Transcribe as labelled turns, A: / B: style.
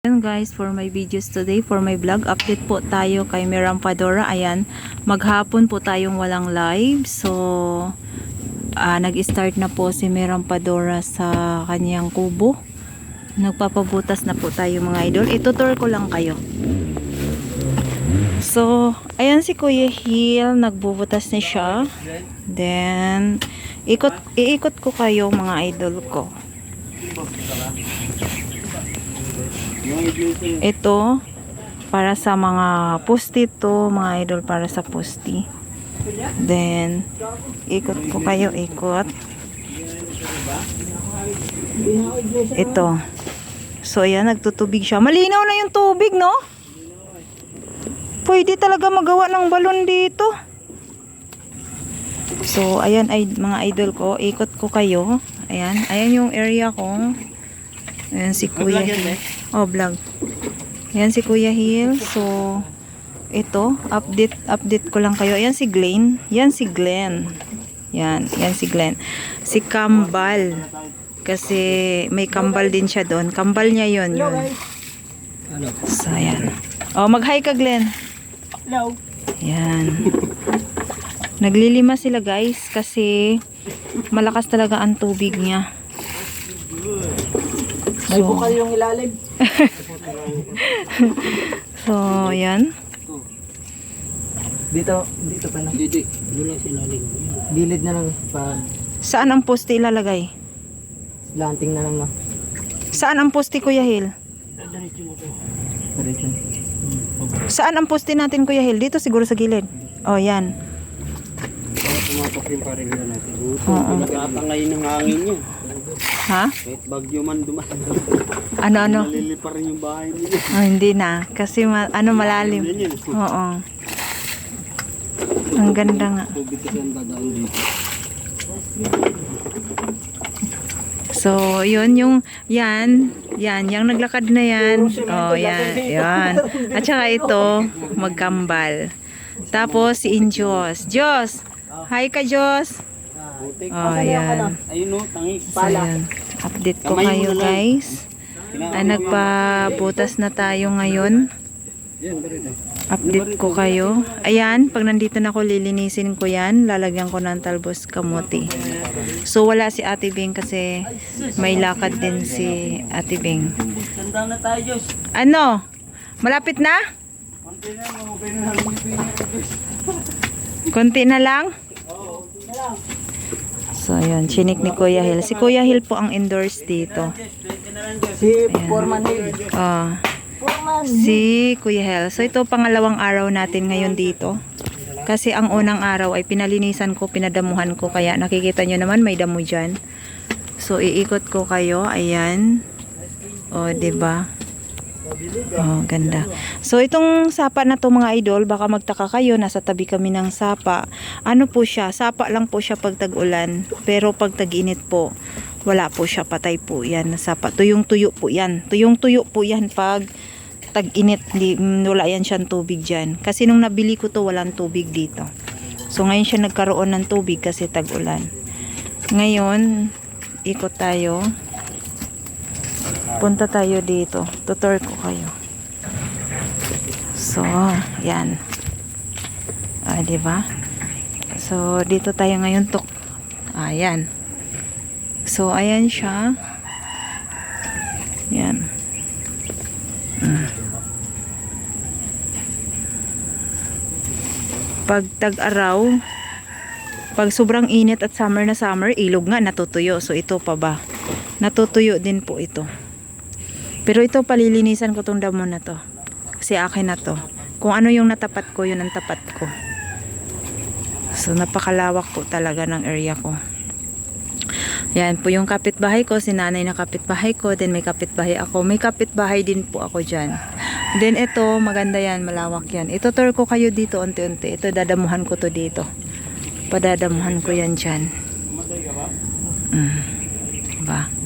A: Ayan guys, for my videos today, for my vlog, update po tayo kay Miram Padora. Ayan, maghapon po tayong walang live. So, ah, nag-start na po si Miram Padora sa kanyang kubo. Nagpapabutas na po tayo mga idol. Itutur ko lang kayo. So, ayan si Kuya Hill, nagbubutas na siya. Then, ikot, iikot ko kayo mga idol ko. Ito, para sa mga posti to, mga idol, para sa posti. Then, ikot ko kayo, ikot. Ito. So, ayan, nagtutubig siya. Malinaw na yung tubig, no? Pwede talaga magawa ng balon dito. So, ayan ay mga idol ko. Ikot ko kayo. Ayan. Ayan yung area ko. Ayan si Kuya Hill. Oh, vlog. Ayan si Kuya Hill. So, ito, update, update ko lang kayo. Ayan si Glenn. Yan si Glenn. Yan, yan si Glenn. Si Kambal. Kasi may kambal din siya doon. Kambal niya yon yun. So, ayan. Oh, mag-hi ka, Glenn.
B: Hello.
A: Yan. Naglilima sila guys kasi malakas talaga ang tubig niya.
B: May bukal yung ilalim.
A: So, yan.
B: Dito, dito pa na. Dito, dito sinaling. Gilid na lang pa
A: Saan ang poste ilalagay?
B: slanting na lang na.
A: Saan ang poste Kuya Hill?
B: Diretso.
A: Saan ang poste natin Kuya Hill? Dito siguro sa gilid. Oh, yan.
B: Tumatok yung paregla natin.
A: Oo.
B: Nagkatangay ng hangin niya.
A: Ha?
B: Kahit bagyo man dumaan.
A: Ano ano?
B: Nalilipar yung bahay niya.
A: Oh, hindi na kasi ma- ano malalim. Oo. Ang ganda nga.
B: Tubig kasi ang dadaan dito.
A: So, yun yung, yan, yan, yung naglakad na yan. Oh, yan, yan. At saka ito, magkambal. Tapos, si Injos. Diyos! Hi ka, Diyos!
B: Putik.
A: Oh, yan.
B: Ayun no, tangis.
A: So, yan. Update ko kayo, guys. Ay, nagpabutas na tayo ngayon. Update ko kayo. Ayan, pag nandito na ako, lilinisin ko yan. Lalagyan ko ng talbos kamote. So, wala si Ate Bing kasi may lakad din si Ate Bing. Ano? Malapit na?
B: Konti na, pinya.
A: Konti na lang? So, yun. Chinik ni Kuya Hill. Si Kuya Hill po ang endorse dito.
B: Si Foreman Hill.
A: Ah, si Kuya Hill. So, ito pangalawang araw natin ngayon dito. Kasi ang unang araw ay pinalinisan ko, pinadamuhan ko. Kaya nakikita nyo naman may damo dyan. So, iikot ko kayo. Ayan. O, oh, ba? Oh, ganda. So, itong sapa na to mga idol, baka magtaka kayo, nasa tabi kami ng sapa. Ano po siya? Sapa lang po siya pag tag-ulan. Pero pag tag-init po, wala po siya. Patay po yan na sapa. Tuyong-tuyo po yan. Tuyong-tuyo po yan pag tag-init. Mm, wala yan siyang tubig dyan. Kasi nung nabili ko to, walang tubig dito. So, ngayon siya nagkaroon ng tubig kasi tag-ulan. Ngayon, ikot tayo. Punta tayo dito. Tutor ko kayo. So, yan. Ah, di ba? So, dito tayo ngayon tok. Ayan. So, ayan siya. Yan. Mm. Pag tag-araw, pag sobrang init at summer na summer, ilog nga natutuyo. So, ito pa ba? Natutuyo din po ito. Pero ito palilinisan ko tong damo na to. Kasi akin na to. Kung ano yung natapat ko, yun ang tapat ko. So napakalawak po talaga ng area ko. Yan po yung kapitbahay ko, si nanay na kapitbahay ko, then may kapitbahay ako. May kapitbahay din po ako dyan. Then ito, maganda yan, malawak yan. Ito tour ko kayo dito unti-unti. Ito dadamuhan ko to dito. Padadamuhan ko yan dyan. Mm. Diba?